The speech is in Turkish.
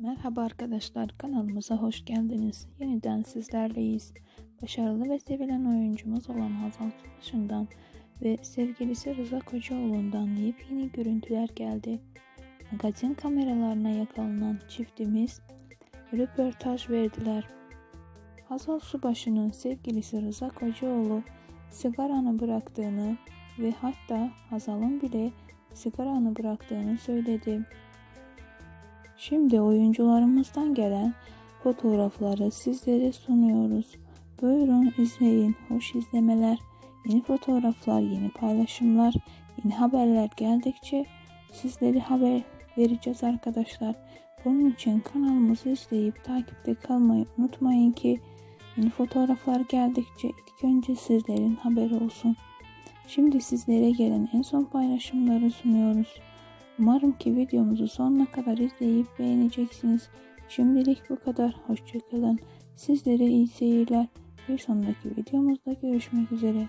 Merhaba arkadaşlar kanalımıza hoş geldiniz. Yeniden sizlerleyiz. Başarılı ve sevilen oyuncumuz olan Hazal Subaşı'ndan ve sevgilisi Rıza Kocaoğlu'ndan yepyeni görüntüler geldi. Magazin kameralarına yakalanan çiftimiz röportaj verdiler. Hazal Subaşı'nın sevgilisi Rıza Kocaoğlu sigaranı bıraktığını ve hatta Hazal'ın bile sigaranı bıraktığını söyledi. Şimdi oyuncularımızdan gelen fotoğrafları sizlere sunuyoruz. Buyurun izleyin. Hoş izlemeler. Yeni fotoğraflar, yeni paylaşımlar, yeni haberler geldikçe sizleri haber vereceğiz arkadaşlar. Bunun için kanalımızı izleyip takipte kalmayı unutmayın ki yeni fotoğraflar geldikçe ilk önce sizlerin haberi olsun. Şimdi sizlere gelen en son paylaşımları sunuyoruz. Umarım ki videomuzu sonuna kadar izleyip beğeneceksiniz. Şimdilik bu kadar. Hoşçakalın. Sizlere iyi seyirler. Bir sonraki videomuzda görüşmek üzere.